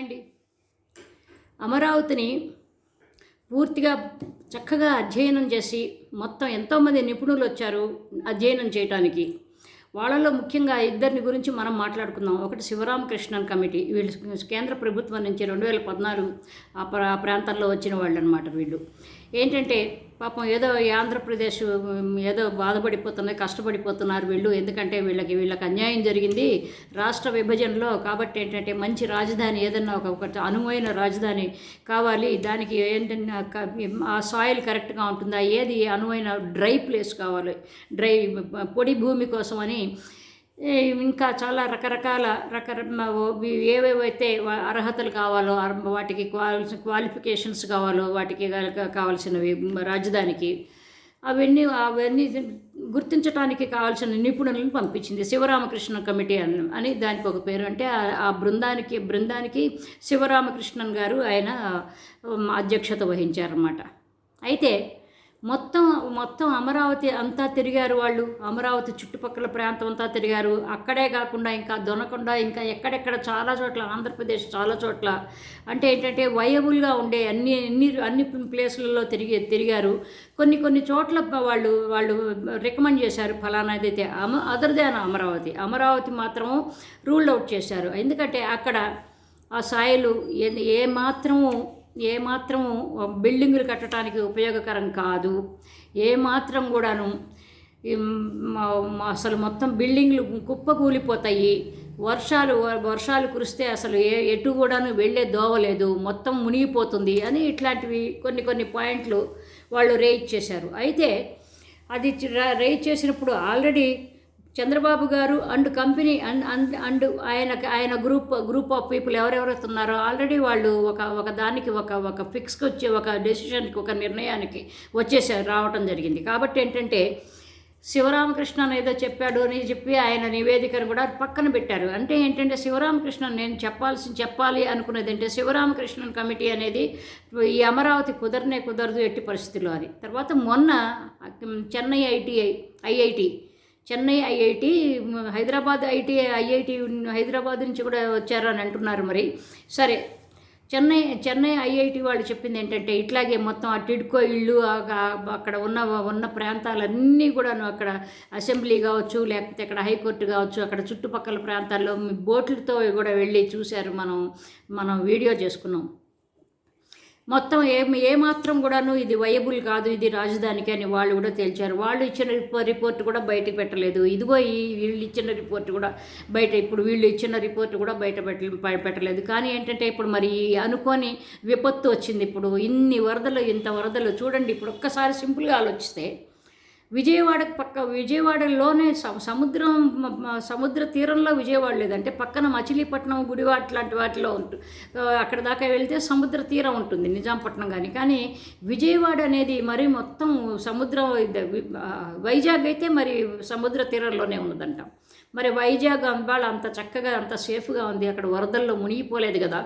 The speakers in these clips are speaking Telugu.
అండి అమరావతిని పూర్తిగా చక్కగా అధ్యయనం చేసి మొత్తం ఎంతోమంది నిపుణులు వచ్చారు అధ్యయనం చేయడానికి వాళ్ళలో ముఖ్యంగా ఇద్దరిని గురించి మనం మాట్లాడుకుందాం. ఒకటి శివరామకృష్ణన్ కమిటీ. వీళ్ళు కేంద్ర ప్రభుత్వం నుంచి రెండు వేల పద్నాలుగు ఆ ప్రా ఆ ప్రాంతంలో వచ్చిన వాళ్ళు అనమాట వీళ్ళు. ఏంటంటే పాపం ఏదో ఈ ఆంధ్రప్రదేశ్ ఏదో బాధపడిపోతున్నాయి కష్టపడిపోతున్నారు వీళ్ళు. ఎందుకంటే వీళ్ళకి వీళ్ళకి అన్యాయం జరిగింది రాష్ట్ర విభజనలో. కాబట్టి ఏంటంటే మంచి రాజధాని ఏదన్నా ఒక అనువైన రాజధాని కావాలి. దానికి ఏంటంటే ఆ సాయిల్ కరెక్ట్గా ఉంటుందా? ఏది అనువైన డ్రై ప్లేస్ కావాలి? డ్రై పొడి భూమి కోసమని ఇంకా చాలా రకరకాల రకర ఏవేవైతే అర్హతలు కావాలో వాటికి కావాల్సిన క్వాలిఫికేషన్స్ కావాలో వాటికి కావాల్సినవి రాజధానికి అవన్నీ అవన్నీ గుర్తించడానికి కావాల్సిన నిపుణులను పంపించింది శివరామకృష్ణ కమిటీ అని అని దానికి ఒక పేరు. అంటే ఆ- బృందానికి బృందానికి శివరామకృష్ణన్ గారు ఆయన అధ్యక్షత వహించారన్నమాట. అయితే మొత్తం మొత్తం అమరావతి అంతా తిరిగారు వాళ్ళు. అమరావతి చుట్టుపక్కల ప్రాంతం అంతా తిరిగారు. అక్కడే కాకుండా ఇంకా దొనకుండా ఇంకా ఎక్కడెక్కడ చాలా చోట్ల ఆంధ్రప్రదేశ్ చాలా చోట్ల. అంటే ఏంటంటే వయబుల్గా ఉండే అన్ని అన్ని అన్ని ప్లేసులలో తిరిగి తిరిగారు. కొన్ని కొన్ని చోట్ల వాళ్ళు వాళ్ళు రికమెండ్ చేశారు ఫలానాదైతే అమ అదర్ దాన్ అమరావతి. అమరావతి మాత్రం రూల్ అవుట్ చేశారు. ఎందుకంటే అక్కడ ఆ సాయిలు ఏ ఏ మాత్రము ఏ బిల్డింగులు కట్టడానికి ఉపయోగకరం కాదు. ఏమాత్రం కూడాను అసలు మొత్తం బిల్డింగ్లు కుప్పకూలిపోతాయి. వర్షాలు వర్షాలు కురిస్తే అసలు ఏ ఎటు కూడాను వెళ్ళే దోవలేదు మొత్తం మునిగిపోతుంది అని ఇట్లాంటివి కొన్ని కొన్ని పాయింట్లు వాళ్ళు రేజ్ చేశారు. అయితే అది రేజ్ చేసినప్పుడు ఆల్రెడీ చంద్రబాబు గారు అండ్ కంపెనీ అండ్ అండ్ ఆయన ఆయన గ్రూప్ గ్రూప్ ఆఫ్ పీపుల్ ఎవరెవరైతే ఉన్నారో ఆల్రెడీ వాళ్ళు ఒక ఒక దానికి ఒక ఒక ఫిక్స్కి వచ్చే ఒక డెసిషన్కి ఒక నిర్ణయానికి వచ్చేసారు రావటం జరిగింది. కాబట్టి ఏంటంటే శివరామకృష్ణన్ ఏదో చెప్పాడు అని చెప్పి ఆయన నివేదికను కూడా పక్కన పెట్టారు. అంటే ఏంటంటే శివరామకృష్ణన్ నేను చెప్పాల్సి చెప్పాలి అనుకునేది అంటే శివరామకృష్ణన్ కమిటీ అనేది ఈ అమరావతి కుదరనే కుదరదు ఎట్టి పరిస్థితుల్లో అని. తర్వాత మొన్న Chennai ITI IIT Chennai IIT Hyderabad IT IIT Hyderabad నుంచి కూడా వచ్చారు అని అంటున్నారు మరి. సరే చెన్నై చెన్నై ఐఐటి వాళ్ళు చెప్పింది ఏంటంటే ఇట్లాగే మొత్తం ఆ టిడ్కో ఇళ్ళు అక్కడ ఉన్న ఉన్న ప్రాంతాలన్నీ కూడాను అక్కడ అసెంబ్లీ కావచ్చు లేకపోతే అక్కడ హైకోర్టు కావచ్చు అక్కడ చుట్టుపక్కల ప్రాంతాల్లో బోట్లతో కూడా వెళ్ళి చూశారు మనం మనం వీడియో చేసుకున్నాం. మొత్తం ఏ ఏమాత్రం కూడాను ఇది వయబుల్ కాదు ఇది రాజధానికి అని వాళ్ళు కూడా తేల్చారు. వాళ్ళు ఇచ్చిన రిపో- రిపోర్ట్ కూడా బయటకు పెట్టలేదు. ఇదిగో ఈ వీళ్ళు ఇచ్చిన రిపోర్ట్ కూడా బయట ఇప్పుడు వీళ్ళు ఇచ్చిన రిపోర్ట్ కూడా బయట పెట్ట పెట్టలేదు. కానీ ఏంటంటే ఇప్పుడు మరి అనుకోని విపత్తు వచ్చింది ఇప్పుడు. ఇన్ని వరదలు ఇంత వరదలు చూడండి. ఇప్పుడు ఒక్కసారి సింపుల్గా ఆలోచిస్తే విజయవాడకు పక్క విజయవాడలోనే స- సముద్రం సముద్ర తీరంలో విజయవాడ లేదంటే పక్కన మచిలీపట్నం గుడివాడ లాంటి వాటిలో ఉంటుంది అక్కడ దాకా వెళ్తే సముద్ర తీరం ఉంటుంది నిజాంపట్నం కానీ కానీ విజయవాడ అనేది మరి మొత్తం సముద్రం వైజాగ్ అయితే మరి సముద్ర తీరంలోనే ఉన్నదంట. మరి వైజాగ్ అంబాళ అంత చక్కగా అంత సేఫ్గా ఉంది. అక్కడ వరదల్లో మునిగిపోలేదు కదా.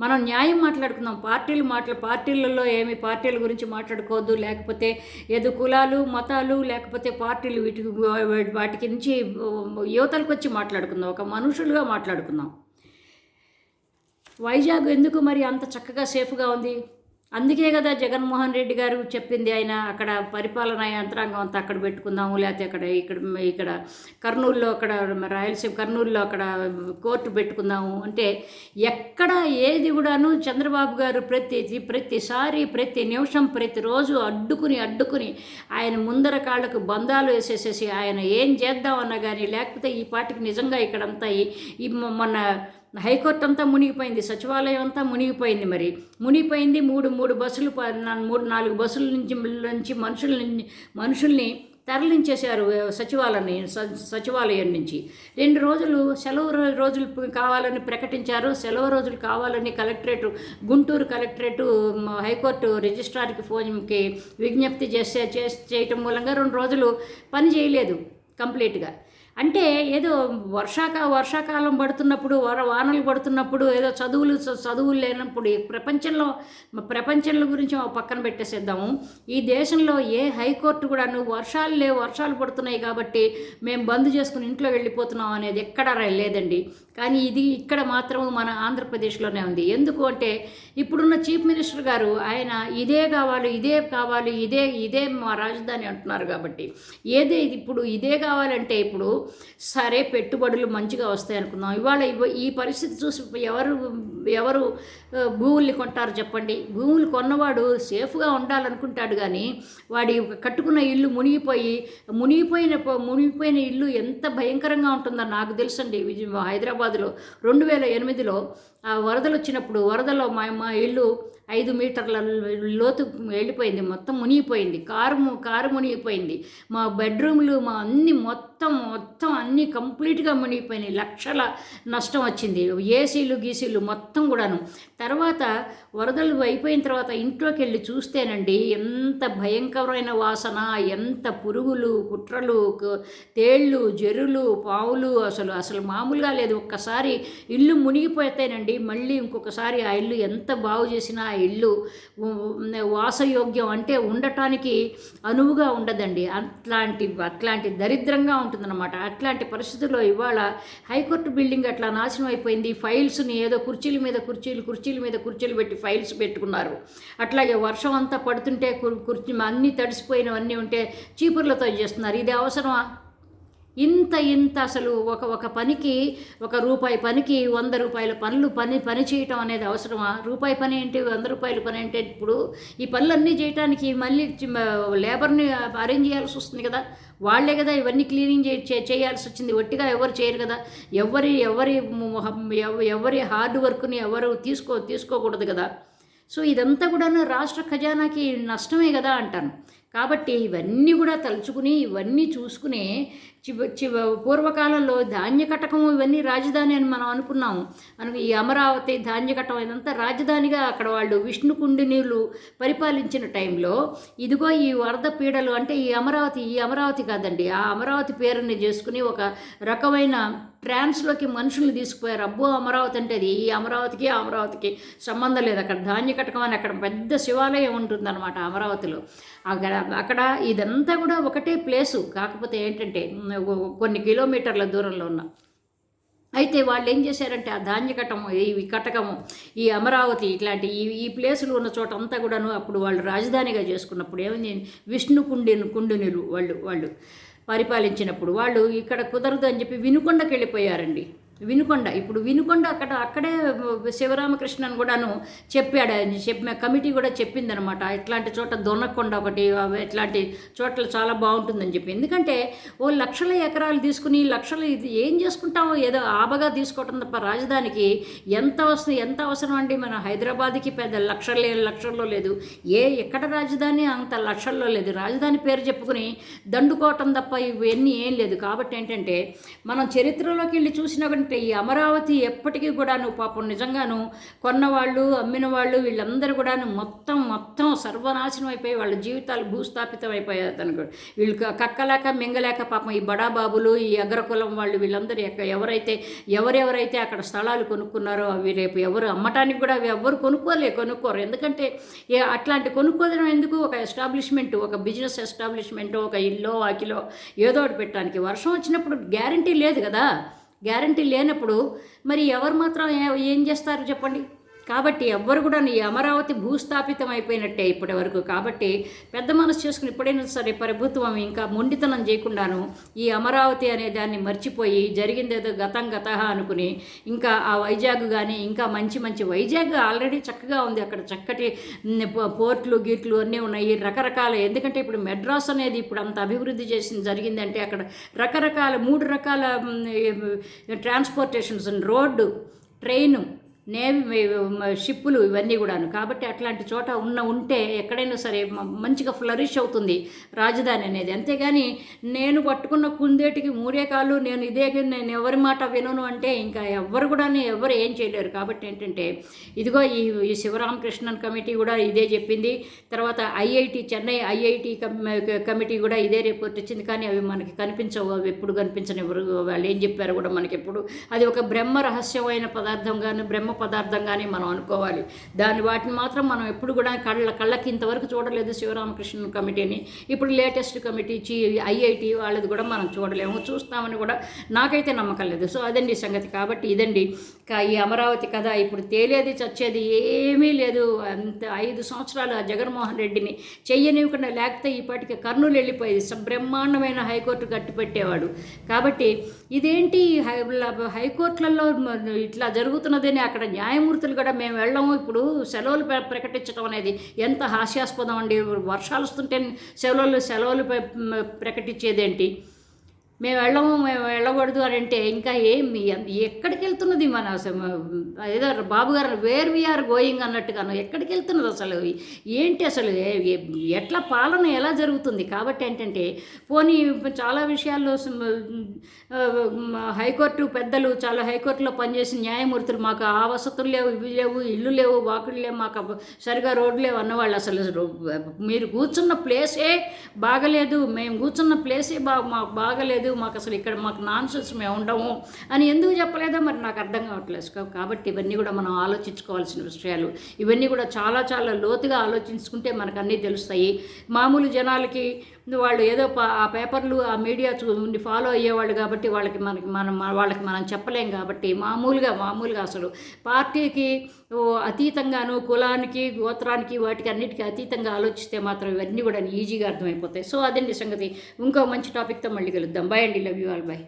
మనం న్యాయం మాట్లాడుకుందాం. పార్టీలు మాట్లా పార్టీలలో ఏమి పార్టీల గురించి మాట్లాడుకోవద్దు. లేకపోతే ఏదో కులాలు మతాలు లేకపోతే పార్టీలు వీటి వాటికి నుంచి యువతలకు వచ్చి మాట్లాడుకుందాం. ఒక మనుషులుగా మాట్లాడుకుందాం. వైజాగ్ ఎందుకు మరి అంత చక్కగా సేఫ్గా ఉంది? అందుకే కదా జగన్మోహన్ రెడ్డి గారు చెప్పింది ఆయన అక్కడ పరిపాలన యంత్రాంగం అంతా అక్కడ పెట్టుకుందాము లేకపోతే అక్కడ ఇక్కడ ఇక్కడ కర్నూలులో అక్కడ రాయలసీమ కర్నూలులో అక్కడ కోర్టు పెట్టుకుందాము. అంటే ఎక్కడ ఏది కూడాను చంద్రబాబు గారు ప్రతి ప్రతిసారి ప్రతి నిమిషం ప్రతిరోజు అడ్డుకుని అడ్డుకుని ఆయన ముందర కాళ్ళకు బంధాలు వేసేసేసి ఆయన ఏం చేద్దామన్నా కానీ లేకపోతే ఈ పాటికి నిజంగా ఇక్కడంతా ఈ ఈ మొన్న హైకోర్టు అంతా మునిగిపోయింది సచివాలయం అంతా మునిగిపోయింది మరి. మునిగిపోయింది మూడు మూడు బస్సులు ప- మూడు నాలుగు బస్సుల నుంచి నుంచి మనుషుల్ని మనుషుల్ని తరలించేశారు సచివాలయం సచివాలయం నుంచి. రెండు రోజులు సెలవు రోజులు కావాలని ప్రకటించారు. సెలవు రోజులు కావాలని collectorate Guntur collectorate high court రిజిస్ట్రార్కి ఫోన్కి విజ్ఞప్తి చేసే చేయటం మూలంగా రెండు రోజులు పని చేయలేదు కంప్లీట్గా. అంటే ఏదో వర్షాకా వర్షాకాలం పడుతున్నప్పుడు వర వానలు పడుతున్నప్పుడు ఏదో చదువులు చదువులు లేనప్పుడు ప్రపంచంలో ప్రపంచంలో గురించి పక్కన పెట్టేసేద్దాము. ఈ దేశంలో ఏ హైకోర్టు కూడా నువ్వు వర్షాలు లేవు వర్షాలు పడుతున్నాయి కాబట్టి మేము బంద్ చేసుకుని ఇంట్లో వెళ్ళిపోతున్నాం అనేది ఎక్కడ లేదండి. కానీ ఇది ఇక్కడ మాత్రం మన ఆంధ్రప్రదేశ్లోనే ఉంది. ఎందుకు అంటే ఇప్పుడున్న చీఫ్ మినిస్టర్ గారు ఆయన ఇదే కావాలి ఇదే కావాలి ఇదే ఇదే మా రాజధాని అంటున్నారు కాబట్టి. ఏదే ఇది ఇప్పుడు ఇదే కావాలంటే ఇప్పుడు సరే పెట్టుబడులు మంచిగా వస్తాయి అనుకుందాం. ఇవాళ ఈ పరిస్థితి చూసి ఎవరు ఎవరు భూముల్ని కొంటారు చెప్పండి. భూములు కొన్నవాడు సేఫ్గా ఉండాలనుకుంటాడు కానీ వాడి కట్టుకున్న ఇల్లు మునిగిపోయి మునిగిపోయిన మునిగిపోయిన ఇల్లు ఎంత భయంకరంగా ఉంటుందో నాకు తెలుసండి. విజయ హైదరాబాద్లో రెండు వేల ఎనిమిదిలో ఆ వరదలు వచ్చినప్పుడు వరదలో మా మా ఇల్లు ఐదు మీటర్ల లోతు వెళ్ళిపోయింది మొత్తం మునిగిపోయింది కారు కారు మునిగిపోయింది. మా బెడ్రూమ్లు మా అన్ని మొత్తం మొత్తం అన్నీ కంప్లీట్గా మునిగిపోయినాయి. లక్షల నష్టం వచ్చింది. ఏసీలు గీసీలు మొత్తం కూడాను. తర్వాత వరదలు అయిపోయిన తర్వాత ఇంట్లోకి వెళ్ళి చూస్తేనండి ఎంత భయంకరమైన వాసన ఎంత పురుగులు కుట్రలు తేళ్ళు జరులు పావులు అసలు అసలు మామూలుగా లేదు. ఒక్కసారి ఇల్లు మునిగిపోతేనండి మళ్ళీ ఇంకొకసారి ఆ ఇల్లు ఎంత బాగు చేసినా ఆ ఇల్లు వాసయోగ్యం అంటే ఉండటానికి అనువుగా ఉండదండి. అట్లాంటి అట్లాంటి దరిద్రంగా ఉంటుందన్నమాట. అట్లాంటి పరిస్థితుల్లో ఇవాళ హైకోర్టు బిల్డింగ్ అట్లా నాశనం అయిపోయింది. ఫైల్స్ని ఏదో కుర్చీల మీద కుర్చీలు కుర్చీల మీద కుర్చీలు పెట్టి ఫైల్స్ పెట్టుకున్నారు. అట్లాగే వర్షం అంతా పడుతుంటే కుర్చీ అన్నీ తడిసిపోయినవన్నీ ఉంటే చీపుర్లతో చేస్తున్నారు. ఇది అవసరమా? ఇంత ఇంత అసలు ఒక ఒక పనికి ఒక రూపాయి పనికి వంద రూపాయల పనులు పని పని చేయటం అనేది అవసరమా? రూపాయి పని ఏంటి వంద రూపాయల పని అంటే ఇప్పుడు ఈ పనులన్నీ చేయటానికి మళ్ళీ లేబర్ని అరేంజ్ చేయాల్సి వస్తుంది కదా? వాళ్ళే కదా ఇవన్నీ క్లీనింగ్ చే చేయాల్సి వచ్చింది. ఒట్టిగా ఎవరు చేయరు కదా? ఎవరి ఎవరి ఎవరి హార్డ్ వర్క్ని ఎవరు తీసుకో తీసుకోకూడదు కదా? సో ఇదంతా కూడా రాష్ట్ర ఖజానాకి నష్టమే కదా అంటాను. కాబట్టి ఇవన్నీ కూడా తలుచుకుని ఇవన్నీ చూసుకునే చివ చివ పూర్వకాలంలో ధాన్యకటకం ఇవన్నీ రాజధాని అని మనం అనుకున్నాము. మనకు ఈ అమరావతి ధాన్యకటం ఇదంతా రాజధానిగా అక్కడ వాళ్ళు విష్ణుకుండి నీళ్ళు పరిపాలించిన టైంలో ఇదిగో ఈ వరద పీడలు అంటే ఈ అమరావతి ఈ అమరావతి కాదండి ఆ అమరావతి పేరుని చేసుకుని ఒక రకమైన ట్రాన్స్లోకి మనుషుల్ని తీసుకుపోయారు. అబ్బో అమరావతి అంటే అది ఈ అమరావతికి అమరావతికి సంబంధం లేదు. అక్కడ ధాన్యకటకం అని అక్కడ పెద్ద శివాలయం ఉంటుందన్నమాట అమరావతిలో. అక్కడ అక్కడ ఇదంతా కూడా ఒకటే ప్లేసు. కాకపోతే ఏంటంటే కొన్ని కిలోమీటర్ల దూరంలో ఉన్న. అయితే వాళ్ళు ఏం చేశారంటే ఆ ధాన్య కట్టము ఈ కటకము ఈ అమరావతి ఇట్లాంటి ఈ ఈ ప్లేసులు ఉన్న చోట అంతా కూడాను అప్పుడు వాళ్ళు రాజధానిగా చేసుకున్నప్పుడు ఏమైంది విష్ణు కుండి కుండునులు వాళ్ళు వాళ్ళు పరిపాలించినప్పుడు వాళ్ళు ఇక్కడ కుదరదు అని చెప్పి వినుకొండకి వెళ్ళిపోయారండి వినుకొండ. ఇప్పుడు వినుకొండ అక్కడ అక్కడే శివరామకృష్ణన్ కూడాను చెప్పాడు. ఆయన చెప్పిన కమిటీ కూడా చెప్పిందనమాట. ఇట్లాంటి చోట దొనకొండ ఒకటి అవి ఇట్లాంటి చోట్ల చాలా బాగుంటుందని చెప్పి. ఎందుకంటే ఓ లక్షల ఎకరాలు తీసుకుని లక్షలు ఇది ఏం చేసుకుంటామో ఏదో ఆబగా తీసుకోవటం తప్ప రాజధానికి ఎంత వస్తుంది ఎంత అవసరం అండి? మన హైదరాబాద్కి పెద్ద లక్షలు లక్షల్లో లేదు. ఏ ఎక్కడ రాజధాని అంత లక్షల్లో లేదు. రాజధాని పేరు చెప్పుకుని దండుకోవటం తప్ప ఇవన్నీ ఏం లేదు. కాబట్టి ఏంటంటే మనం చరిత్రలోకి వెళ్ళి ఎందుకంటే ఈ అమరావతి ఎప్పటికీ కూడాను పాపం నిజంగాను కొన్నవాళ్ళు అమ్మిన వాళ్ళు వీళ్ళందరూ కూడాను మొత్తం మొత్తం సర్వనాశనం అయిపోయి వాళ్ళ జీవితాలు భూస్థాపితం అయిపోయారు తనకు వీళ్ళు క- కక్కలేక మింగలేక పాపం ఈ బడాబాబులు ఈ అగ్రకులం వాళ్ళు వీళ్ళందరూ ఎక్క- ఎవరైతే ఎవరెవరైతే అక్కడ స్థలాలు కొనుక్కున్నారో అవి రేపు ఎవరు అమ్మటానికి కూడా అవి ఎవరు కొనుక్కోలే కొనుక్కోరు. ఎందుకంటే అట్లాంటి కొనుక్కోదడం ఎందుకు? ఒక ఎస్టాబ్లిష్మెంట్ ఒక బిజినెస్ ఎస్టాబ్లిష్మెంట్ ఒక ఇల్లో వాకిలో ఏదో ఒకటి పెట్టడానికి. వర్షం వచ్చినప్పుడు గ్యారంటీ లేదు కదా. గ్యారంటీ లేనప్పుడు మరి ఎవరు మాత్రం ఏం చేస్తారు చెప్పండి? కాబట్టి ఎవ్వరు కూడా ఈ అమరావతి భూస్థాపితం అయిపోయినట్టే ఇప్పటి వరకు. కాబట్టి పెద్ద మనసు చేసుకుని ఎప్పుడైనా సరే ప్రభుత్వం ఇంకా మొండితనం చేయకుండాను ఈ అమరావతి అనే దాన్ని మర్చిపోయి జరిగిందేదో గతం గత అనుకుని ఇంకా ఆ వైజాగ్ కానీ ఇంకా మంచి మంచి వైజాగ్ ఆల్రెడీ చక్కగా ఉంది. అక్కడ చక్కటి పో- పోర్ట్లు గీట్లు అన్నీ ఉన్నాయి. రకరకాల ఎందుకంటే ఇప్పుడు మెడ్రాస్ అనేది ఇప్పుడు అంత అభివృద్ధి చేసింది జరిగిందంటే అక్కడ రకరకాల మూడు రకాల ట్రాన్స్పోర్టేషన్స్ రోడ్డు ట్రైను నేవీ షిప్పులు ఇవన్నీ కూడాను. కాబట్టి అట్లాంటి చోట ఉన్న ఉంటే ఎక్కడైనా సరే మంచిగా ఫ్లరిష్ అవుతుంది రాజధాని అనేది. అంతేగాని నేను పట్టుకున్న కుందేటికి మూడే కాళ్ళు నేను ఇదే నేను ఎవరి మాట వినను అంటే ఇంకా ఎవరు కూడా ఎవరు ఏం చేయలేరు. కాబట్టి ఏంటంటే ఇదిగో ఈ ఈ శివరామకృష్ణన్ కమిటీ కూడా ఇదే చెప్పింది. తర్వాత ఐఐటి చెన్నై ఐఐటి కమిటీ కూడా ఇదే రిపోర్ట్ ఇచ్చింది. కానీ అవి మనకి కనిపించవు అవి ఎప్పుడు కనిపించని ఎవరు వాళ్ళు ఏం చెప్పారు కూడా మనకి ఎప్పుడు అది ఒక బ్రహ్మ రహస్యమైన పదార్థం కానీ బ్రహ్మ పదార్థం కానీ మనం అనుకోవాలి. దాని వాటిని మాత్రం మనం ఎప్పుడు కూడా కళ్ళ కళ్ళకి ఇంతవరకు చూడలేదు శివరామకృష్ణ కమిటీని. ఇప్పుడు లేటెస్ట్ కమిటీ చి ఐఐటి వాళ్ళది కూడా మనం చూడలేము. చూస్తామని కూడా నాకైతే నమ్మకం లేదు. సో అదండి సంగతి. కాబట్టి ఇదండి. ఈ అమరావతి కథ ఇప్పుడు తేలేది చచ్చేది ఏమీ లేదు. అంత ఐదు సంవత్సరాలు ఆ జగన్మోహన్ రెడ్డిని చెయ్యనివ్వకుండా లేకపోతే ఈపాటికి కర్నూలు వెళ్ళిపోయేది. బ్రహ్మాండమైన హైకోర్టు కట్టిపెట్టేవాడు కాబట్టి ఇదేంటి హై హైకోర్టులలో ఇట్లా జరుగుతున్నదని అక్కడ న్యాయమూర్తులు కూడా మేము వెళ్ళము. ఇప్పుడు సెలవులు ప్రకటించడం అనేది ఎంత హాస్యాస్పదం అండి. వర్షాలు వస్తుంటే సెలవులు సెలవులు ప్రకటించేదేంటి? మేము వెళ్ళము మేము వెళ్ళకూడదు అని అంటే ఇంకా ఏం ఎక్కడికి వెళ్తున్నది మన ఏదో బాబు గారు వేర్ వీఆర్ గోయింగ్ అన్నట్టుగాను ఎక్కడికి వెళ్తున్నది అసలు? ఏంటి అసలు? ఎట్లా పాలన ఎలా జరుగుతుంది? కాబట్టి ఏంటంటే పోనీ చాలా విషయాల్లో హైకోర్టు పెద్దలు చాలా హైకోర్టులో పనిచేసిన న్యాయమూర్తులు మాకు ఆ వసతులు లేవు ఇవి లేవు ఇల్లు లేవు వాకులు లేవు మాకు సరిగా రోడ్లు లేవు అన్నవాళ్ళు అసలు మీరు కూర్చున్న ప్లేసే బాగలేదు మేము కూర్చున్న ప్లేసే బా మాకు బాగలేదు మాకు అసలు ఇక్కడ మాకు నాన్సెన్స్ మేము ఉండము అని ఎందుకు చెప్పలేదో మరి నాకు అర్థం కావట్లేదు కాబట్టి ఇవన్నీ కూడా మనం ఆలోచించుకోవాల్సిన విషయాలు. ఇవన్నీ కూడా చాలా చాలా లోతుగా ఆలోచించుకుంటే మనకు అన్నీ తెలుస్తాయి. మామూలు జనాలకి వాళ్ళు ఏదో ఆ పేపర్లు ఆ మీడియా చూ ఉండి ఫాలో అయ్యేవాళ్ళు కాబట్టి వాళ్ళకి మనకి మనం వాళ్ళకి మనం చెప్పలేం కాబట్టి మామూలుగా మామూలుగా అసలు పార్టీకి అతీతంగాను కులానికి గోత్రానికి వాటికి అన్నిటికీ అతీతంగా ఆలోచిస్తే మాత్రం ఇవన్నీ కూడా ఈజీగా అర్థమైపోతాయి. సో అదండి సంగతి. ఇంకో మంచి టాపిక్తో మళ్ళీ కలుద్దాం. బాయ్ అండి లవ్ యూ ఆల్ బాయ్